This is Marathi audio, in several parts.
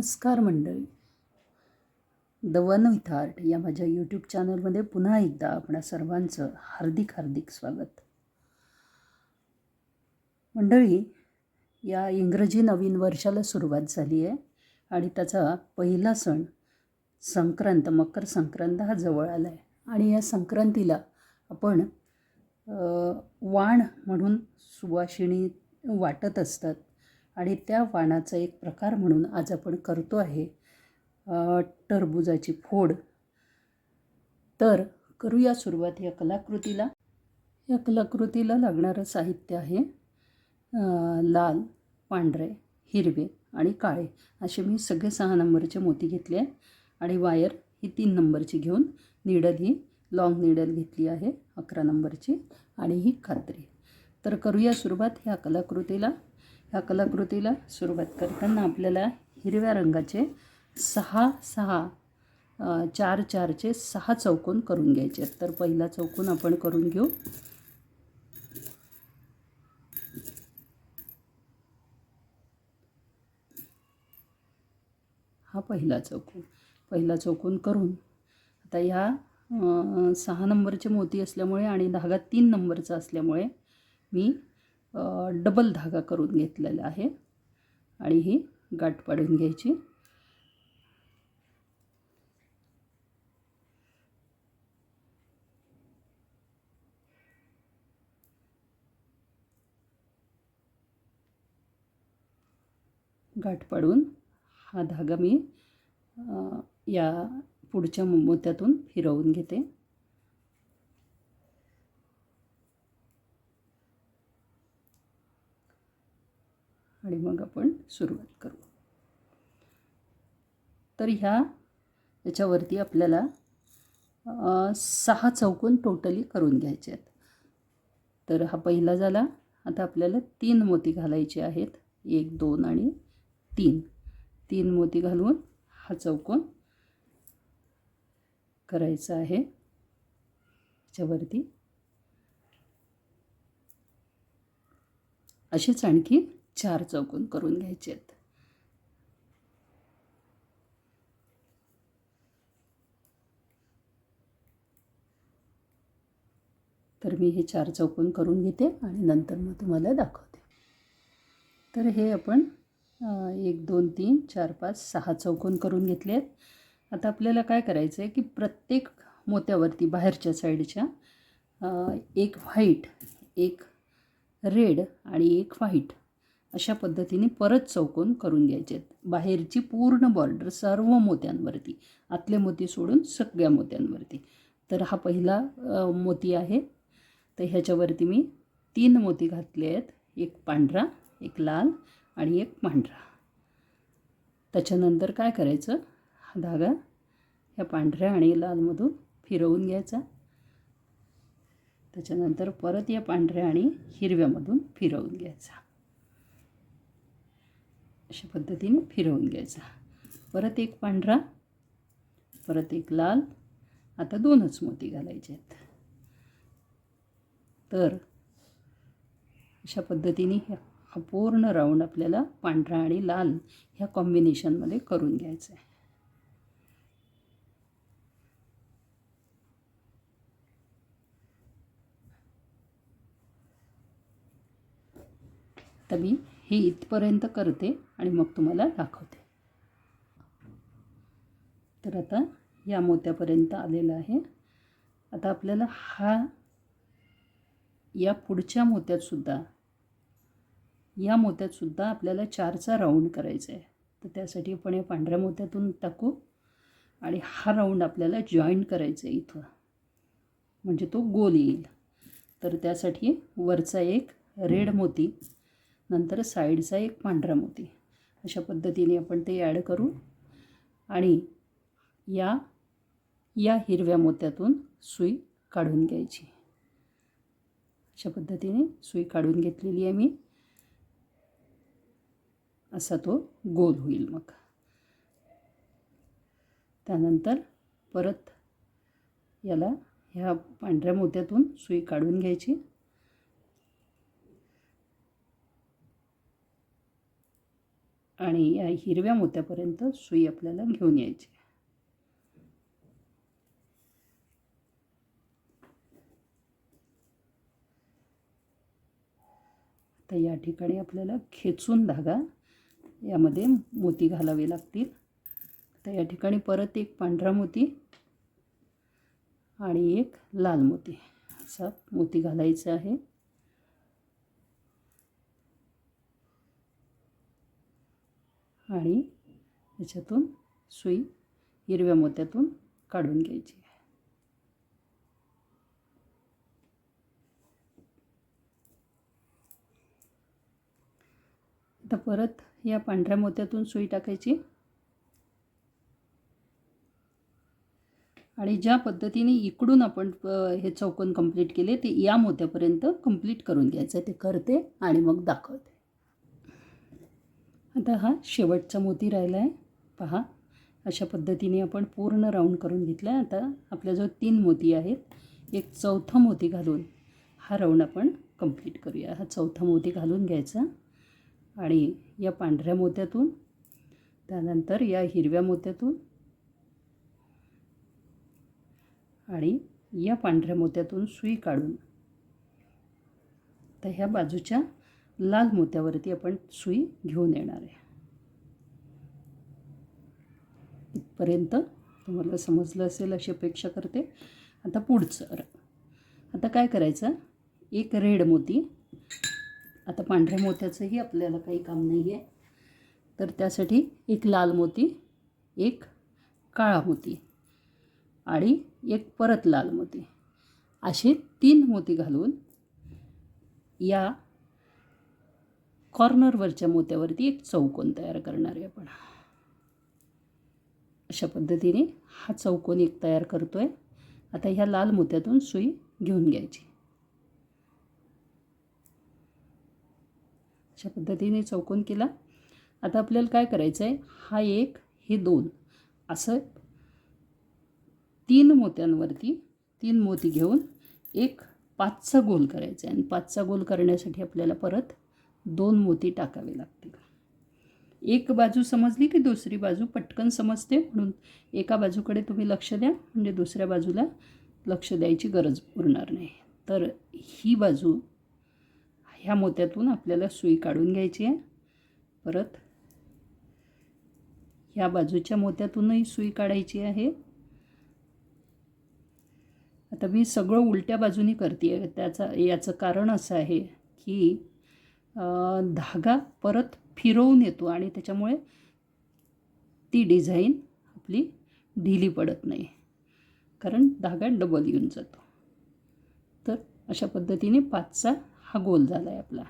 नमस्कार मंडळी. द वन विथ आर्ट या माझ्या यूट्यूब चॅनलमध्ये पुन्हा एकदा आपणा सर्वांचं हार्दिक हार्दिक स्वागत. मंडळी या इंग्रजी नवीन वर्षाला सुरुवात झाली आहे आणि त्याचा पहिला सण संक्रांत मकर संक्रांत हा जवळ आला आहे आणि या संक्रांतीला आपण वाण म्हणून सुवासिनी वाटत असतात. आणि त्या वाणाचा एक प्रकार म्हणून आज आपण करतो आहे टरबुजाची फोड. तर करूया सुरुवात या कलाकृतीला. या कलाकृतीला लागणारं साहित्य आहे लाल पांढरे हिरवे आणि काळे असे मी सगळे सहा नंबरचे मोती घेतले आहे आणि वायर ही तीन नंबरची घेऊन निडल ही लॉंग निडल घेतली आहे अकरा नंबरची आणि ही खात्री. तर करूया सुरुवात ह्या कलाकृतीला. ह्या कलाकृतीला सुरुवात करताना आपल्याला हिरव्या रंगाचे सहा सहा चार चारचे सहा चौकोन करून घ्यायचे आहेत. तर पहिला चौकोन आपण करून घेऊ. हा पहिला चौकोन. पहिला चौकोन करून आता ह्या सहा नंबरचे मोती असल्यामुळे आणि धागा तीन नंबरचा असल्यामुळे मी डबल धागा करून घेतलेला आहे. आणि ही गाठ पाडून घ्यायची. गाठ पाडून हा धागा मी या पुढच्या मोत्यातून फिरवून घेते. आणि मग आपण सुरुवात करू. तर ह्या याच्यावरती आपल्याला सहा चौकोन टोटली करून घ्यायचे आहेत. तर हा पहिला झाला. आता आपल्याला तीन मोती घालायचे आहेत. एक दोन आणि तीन. तीन मोती घालून हा चौकोन करायचा आहे. याच्यावरती असेच आणखी चार चौकोन करून घ्यायचे आहेत तर मी हे चार चौकोन करून घेते आणि नंतर मग तुम्हाला दाखवते. तर हे आपण एक दोन तीन चार पाच सहा चौकोन करून घेतले आहेत आता आपल्याला काय करायचं आहे की प्रत्येक मोत्यावरती बाहेरच्या साईडच्या एक व्हाईट एक रेड आणि एक व्हाईट अशा पद्धतीने परत चौकोन करून घ्यायचे आहेत. बाहेरची पूर्ण बॉर्डर सर्व मोत्यांवरती आतले मोती सोडून सगळ्या मोत्यांवरती. तर हा पहिला मोती आहे. तर ह्याच्यावरती मी तीन मोती घातले आहेत. एक पांढरा एक लाल आणि एक पांढरा. त्याच्यानंतर काय करायचं? हा धागा ह्या पांढऱ्या आणि लालमधून फिरवून घ्यायचा. त्याच्यानंतर परत या पांढऱ्या आणि हिरव्यामधून फिरवून घ्यायचा. अशा पद्धतीने फिरवून घ्यायचा. परत एक पांढरा परत एक लाल. आता दोनच मोती घालायचे आहेत. तर अशा पद्धतीने ह्या हा पूर्ण राऊंड आपल्याला पांढरा आणि लाल ह्या कॉम्बिनेशनमध्ये करून घ्यायचं आहे तर मी हे इथपर्यंत करते आणि मग तुम्हाला दाखवते. तर आता या मोत्यापर्यंत आलेलं आहे. आता आपल्याला हा या पुढच्या मोत्यातसुद्धा या मोत्यातसुद्धा आपल्याला चारचा राऊंड करायचा आहे. तर त्यासाठी आपण या पांढऱ्या मोत्यातून टाकू आणि हा राऊंड आपल्याला जॉईन करायचा आहे इथं. म्हणजे तो गोल येईल. तर त्यासाठी वरचा एक रेड मोती नंतर साईडचा एक पांढरा मोती. अशा पद्धतीने आपण ते ॲड करू. आणि या या हिरव्या मोत्यातून सुई काढून घ्यायची. अशा पद्धतीने सुई काढून घेतलेली आहे मी. असा तो गोल होईल मग. त्यानंतर परत याला ह्या पांढऱ्या मोत्यातून सुई काढून घ्यायची. आणि या हिरव्या मोत्यापर्यंत सुई आपल्याला घेऊन यायची. तर या ठिकाणी आपल्याला खेचून धागा यामध्ये मोती घालावे लागतील. तर या ठिकाणी परत एक पांढरा मोती आणि एक लाल मोती. असा मोती घालायचा आहे. आणि याच्यातून सुई हिरव्या मोत्यातून काढून घ्यायची. आता परत या पांढऱ्या मोत्यातून सुई टाकायची. आणि ज्या पद्धतीने इकडून आपण हे चौकोन कंप्लीट केले ते या मोत्यापर्यंत कंप्लीट करून घ्यायचं. ते करते आणि मग दाखवते. आता हा शेवटचा मोती राहिला आहे पहा अशा पद्धतीने आपण पूर्ण राऊंड करून घेतला आहे आता आपल्याजवळ तीन मोती आहेत. एक चौथा मोती घालून हा राऊंड आपण कंप्लीट करूया. हा चौथा मोती घालून घ्यायचा आणि या पांढऱ्या मोत्यातून त्यानंतर या हिरव्या मोत्यातून आणि या पांढऱ्या मोत्यातून सुई काढून तर ह्या बाजूच्या लाल मोत्यावरती आपण सुई घेऊन येणार आहे. इथपर्यंत तुम्हाला समजलं असेल अशी अपेक्षा करते. आता पुढचं आता काय करायचं? एक रेड मोती. आता पांढऱ्या मोत्याचंही आपल्याला काही काम नाही आहे तर त्यासाठी एक लाल मोती एक काळा मोती आणि एक परत लाल मोती. असे तीन मोती घालून या कॉर्नरवरच्या मोत्यावरती एक चौकोन तयार करणार आहे आपण. अशा पद्धतीने हा चौकोन एक तयार करतो आहे आता ह्या लाल मोत्यातून सुई घेऊन घ्यायची. अशा पद्धतीने चौकोन केला. आता आपल्याला काय करायचं आहे हा एक हे दोन असं तीन मोत्यांवरती तीन मोती घेऊन एक पाचचा गोल करायचा आहे. आणि पाचचा गोल करण्यासाठी आपल्याला परत दोन मोती टाकावे लागतील. एक बाजू समजली की दुसरी बाजू पटकन समजते म्हणून एका बाजूकडे तुम्ही लक्ष द्या म्हणजे दुसऱ्या बाजूला लक्ष द्यायची गरज उरणार नाही. तर ही बाजू ह्या मोत्यातून आपल्याला सुई काढून घ्यायची आहे. परत ह्या बाजूच्या मोत्यातूनही सुई काढायची आहे. आता मी सगळं उलट्या बाजूनी करते आहे त्याचा याचं कारण असं आहे की धागा परत फिरवून येतो आणि त्याच्यामुळे ती डिझाईन आपली ढिली पडत नाही. कारण धागा डबल येऊन जातो. तर अशा पद्धतीने पाचचा हा गोल झाला आहे आपला.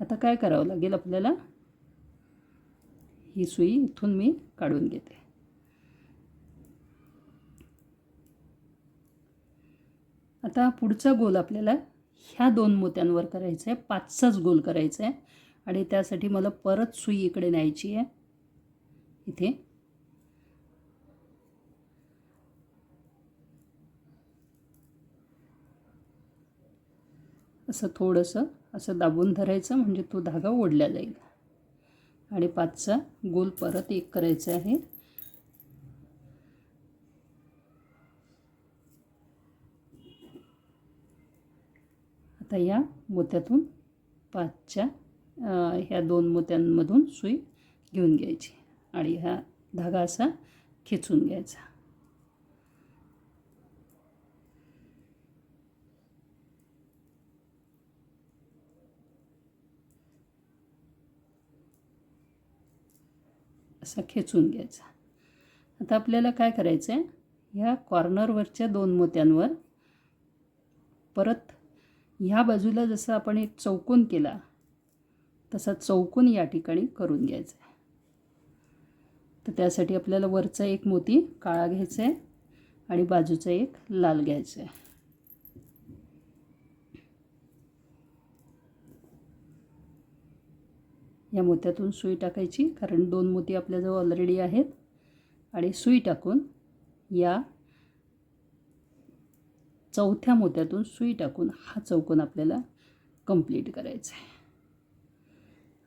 आता काय करावं लागेल आपल्याला? ही सुई इथून मी काढून घेते. आता पुढचा गोल आपल्याला ह्या दोन मोत्यांवर करायचं आहे पाचचाच गोल करायचा आहे आणि त्यासाठी मला परत सुई इकडे न्यायची आहे. इथे. असं थोडंसं असं दाबून धरायचं म्हणजे तो धागा ओढला जाईल. आणि पाचचा गोल परत एक करायचा आहे. आता या मोत्यातून पाचच्या ह्या दोन मोत्यांमधून सुई घेऊन घ्यायची आणि हा धागा असा खेचून घ्यायचा. असा खेचून घ्यायचा. आता आपल्याला काय करायचं आहे ह्या कॉर्नरवरच्या दोन मोत्यांवर परत ह्या बाजूला जसं आपण एक चौकोन केला तसा चौकोन या ठिकाणी करून घ्यायचा आहे. तर त्यासाठी आपल्याला वरचा एक मोती काळा घ्यायचा आहे आणि बाजूचा एक लाल घ्यायचा आहे. या मोत्यातून सुई टाकायची कारण दोन मोती आपल्याजवळ ऑलरेडी आहेत. आणि सुई टाकून या चौथ्या मोत्यातून सुई टाकून हा चौकोन आपल्याला कंप्लीट करायचा आहे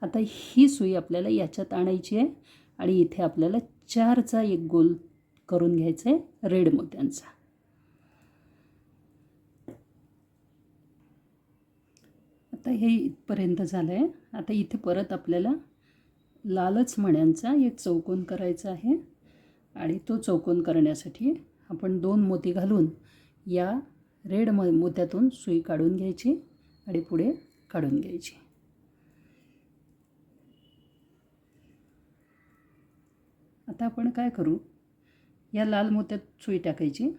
आता ही सुई आपल्याला याच्यात आणायची आहे आणि इथे आपल्याला चारचा एक गोल करून घ्यायचा आहे रेड मोत्यांचा आता हे इथपर्यंत झालं आहे आता इथे परत आपल्याला लालच मण्यांचा एक चौकोन करायचा आहे. आणि तो चौकोन करण्यासाठी आपण दोन मोती घालून या रेड म मोत्यातून सुई काढून घ्यायची आणि पुढे काढून घ्यायची. आता आपण काय करू? या लाल मोत्यात सुई टाकायची.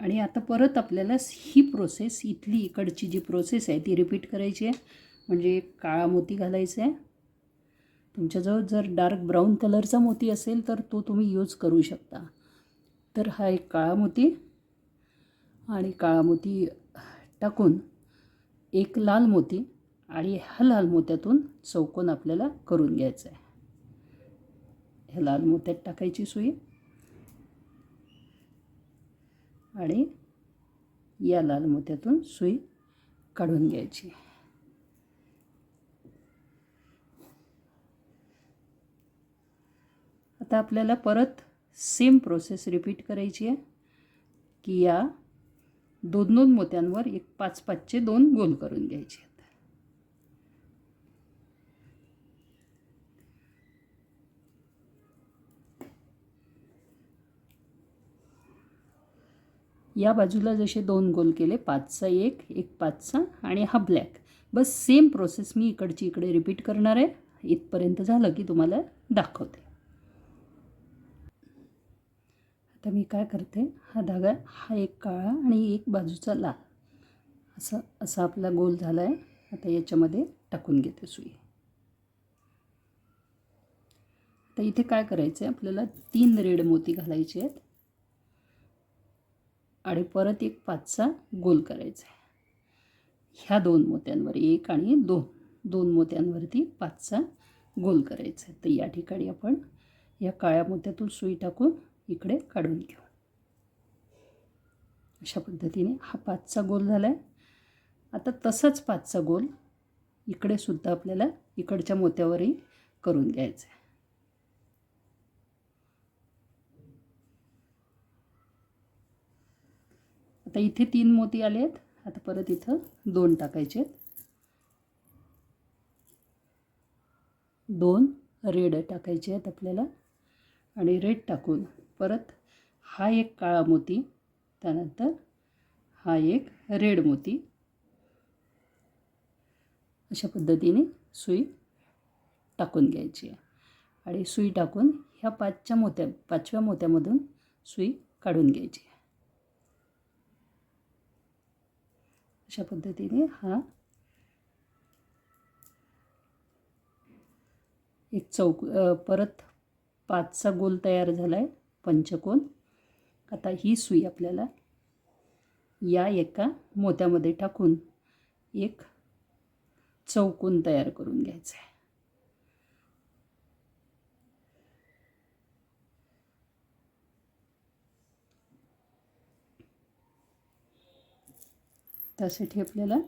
आणि आता परत आपल्याला ही प्रोसेस इथली इकडची जी प्रोसेस आहे ती रिपीट करायची आहे. म्हणजे काळा मोती घालायचा आहे. तुमच्याजवळ जर डार्क ब्राऊन कलरचा मोती असेल तर तो तुम्ही यूज करू शकता. तर हा एक काळा मोती आणि काळा मोती टाकून एक लाल मोती आणि ह्या लाल मोत्यातून चौकोन आपल्याला करून घ्यायचा आहे. ह्या लाल मोत्यात टाकायची सुई आणि या लाल मोत्यातून सुई काढून घ्यायची. आता आपल्याला परत सेम प्रोसेस रिपीट करायची आहे. की या दोन दोन मोत्यांवर एक पाच पाचचे दोन गोल करून घ्यायचे आहेत. या बाजूला जसे दोन गोल केले पाचचा एक एक पाचचा आणि हा ब्लॅक बस सेम प्रोसेस मी इकडची इकडे रिपीट करणार आहे. इथपर्यंत झालं की तुम्हाला दाखवते. तर मी काय करते हा धागा हा एक काळा आणि एक बाजूचा लाल. असं असा आपला गोल झाला आहे आता याच्यामध्ये टाकून घेते सुई. आता इथे काय करायचं आहे आपल्याला तीन रेड मोती घालायचे आहेत. आणि परत एक पाचचा गोल करायचा आहे ह्या दोन मोत्यांवर एक आणि दोन. दोन मोत्यांवरती पाचचा गोल करायचा आहे तर या ठिकाणी आपण या काळ्या मोत्यातून सुई टाकून इकडे काढून घेऊ. अशा पद्धतीने हा पाचचा गोल झाला आहे आता तसाच पाचचा गोल इकडे सुद्धा आपल्याला इकडच्या मोत्यावरही करून घ्यायचा आहे आता इथे तीन मोती आले आहेत. आता परत इथं दोन टाकायचे आहेत. दोन रेड टाकायचे आहेत आपल्याला. आणि रेड टाकून परत हा एक काळा मोती त्यानंतर हा एक रेड मोती. अशा पद्धतीने सुई टाकून घ्यायची आहे. आणि सुई टाकून ह्या पाचच्या मोत्या पाचव्या मोत्यामधून सुई काढून घ्यायची आहे. अशा पद्धतीने हा एक चौक परत पाचचा गोल तयार झाला आहे पंचकोन. आता ही सुई आपल्याला या एका मोत्यामध्ये टाकून एक चौकोन तयार करून घ्यायचा आहे त्यासाठी आपल्याला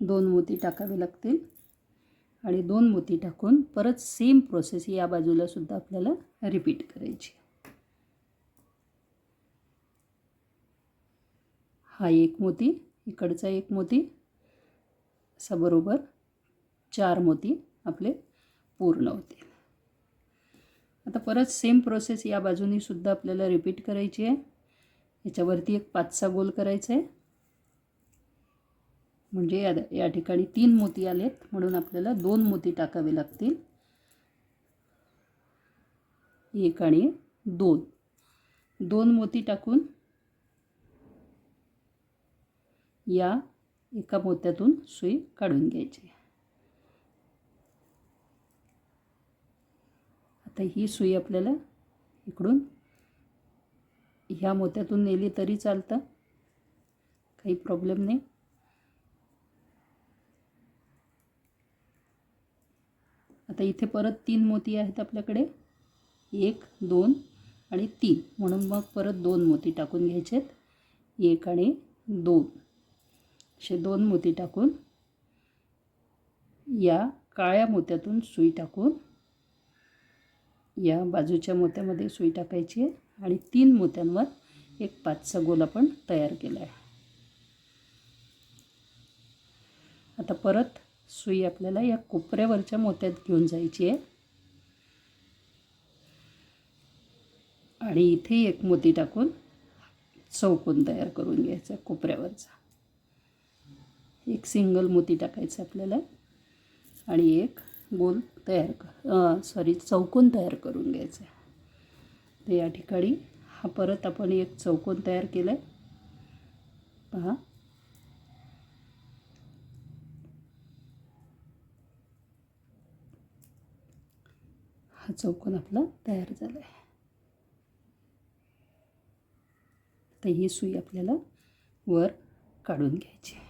दोन मोती टाकावे लागतील आणि दोन मोती टाकून परत सेम प्रोसेस या बाजूला सुद्धा आपल्याला रिपीट करायची हा एक मोती इकडचा एक मोती असा बरोबर चार मोती आपले पूर्ण होतील. आता परत सेम प्रोसेस या बाजूनी सुद्धा आपल्याला रिपीट करायची आहे. याच्यावरती एक पाचचा गोल करायचा आहे. म्हणजे या या ठिकाणी तीन मोती आलेत म्हणून आपल्याला दोन मोती टाकावे लागतील. एक आणि दोन. दोन मोती टाकून या एका मोत्यातून सुई काढून घ्यायची. आता ही सुई आपल्याला इकडून ह्या मोत्यातून नेली तरी चालतं. काही प्रॉब्लेम नाही. आता इथे परत तीन मोती आहेत आपल्याकडे. एक दोन आणि तीन. म्हणून मग परत दोन मोती टाकून घ्यायचे आहेत एक आणि दोन. असे दोन मोती टाकून या काळ्या मोत्यातून सुई टाकून या बाजूच्या मोत्यामध्ये सुई टाकायची आहे आणि तीन मोत्यांवर एक पाचचा गोल आपण तयार केला आहे. आता परत सुई आपल्याला या कोपऱ्यावरच्या मोत्यात घेऊन जायची आहे. आणि इथे एक मोती टाकून चौकोन तयार करून घ्यायचा कोपऱ्यावरचा. एक सिंगल मोती टाकायचं आपल्याला. आणि एक गोल तयार कर सॉरी चौकोन तयार करून घ्यायचा. आहे तर या ठिकाणी हा परत आपण एक चौकोन तयार केला आहे पहा. हा चौकोन आपला तयार झाला आहे तर ही सुई आपल्याला वर काढून घ्यायची आहे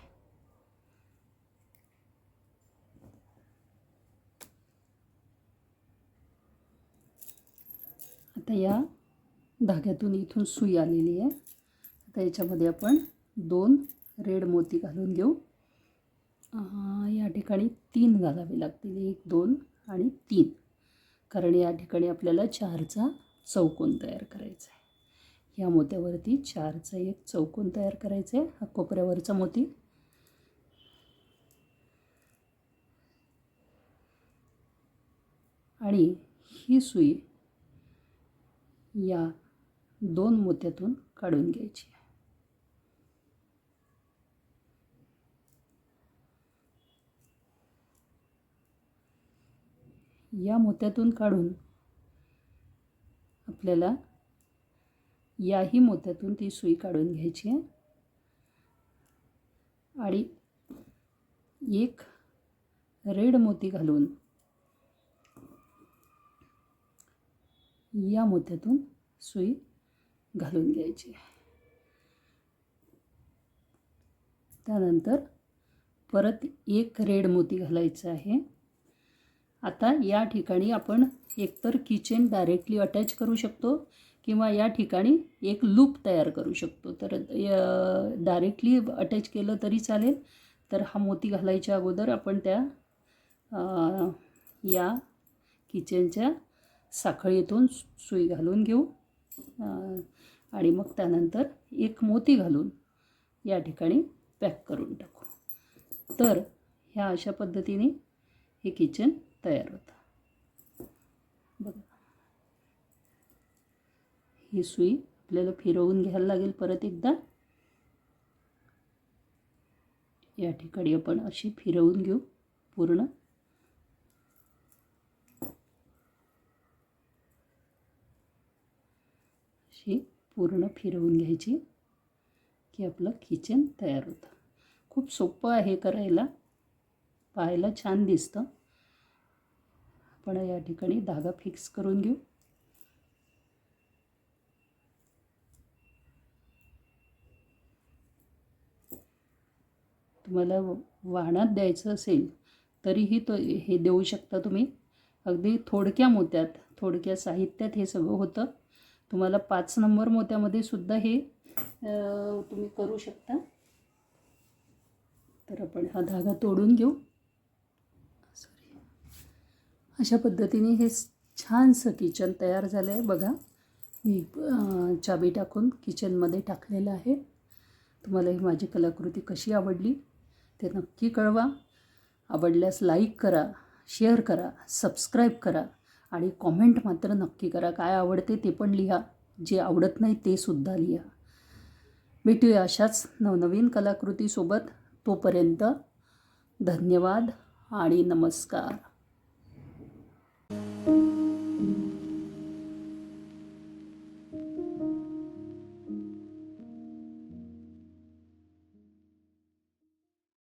आता या धाग्यातून इथून सुई आलेली आहे. आता याच्यामध्ये आपण दोन रेड मोती घालून घेऊ. या ठिकाणी तीन घालावे लागतील. एक दोन आणि तीन. कारण या ठिकाणी आपल्याला चारचा चौकोन तयार करायचा आहे. या मोत्यावरती चारचा एक चौकोन तयार करायचा आहे. हा कोपऱ्यावरचा मोती. आणि ही सुई या दोन मोत्यातून काढून घ्यायची. आहे या मोत्यातून काढून आपल्याला याही मोत्यातून ती सुई काढून घ्यायची आहे. आणि एक रेड मोती घालून या मोत्यातून सुई घालून घ्यायची. त्यानंतर परत एक रेड मोती घालायचं आहे. आता या ठिकाणी आपण एकतर किचन डायरेक्टली अटॅच करू शकतो किंवा या ठिकाणी एक लूप तयार करू शकतो. तर डायरेक्टली अटॅच केलं तरी चालेल. तर हा मोती घालायच्या अगोदर आपण त्या या किचनच्या साखळीतून सुई घालून घेऊ. आणि मग त्यानंतर एक मोती घालून या ठिकाणी पॅक करून टाकू. तर ह्या अशा पद्धतीने हे किचन तयार होतं. बघा. ही सुई आपल्याला फिरवून घ्यायला लागेल परत एकदा. या ठिकाणी आपण अशी फिरवून घेऊ पूर्ण. ही पूर्ण फिरवून घ्यायची की आपलं किचन तयार होतं. खूप सोपं आहे करायला. पाहायला छान दिसतं. आपण या ठिकाणी धागा फिक्स करून घेऊ. तुम्हाला वाहनात द्यायचं असेल तरीही तो हे देऊ शकता तुम्ही. अगदी थोडक्या मोत्यात थोडक्या साहित्यात हे सगळं होतं. तुम्हाला पाच नंबर मोत्यामध्ये सुद्धा हे तुम्ही करू शकता. तर आपण हा धागा तोडून घेऊ. सॉरी अशा पद्धतीने हे छानसं किचन तयार झालं आहे बघा मी चाबी टाकून किचनमध्ये टाकलेलं आहे. तुम्हाला ही माझी कलाकृती कशी आवडली ते नक्की कळवा. आवडल्यास लाईक करा शेअर करा सबस्क्राईब करा. आणि कॉमेंट मात्र नक्की करा. काय आवडते ते पण लिहा. जे आवडत नाही ते सुद्धा लिहा. भेटूया अशाच नवनवीन कलाकृतीसोबत. तोपर्यंत धन्यवाद आणि नमस्कार.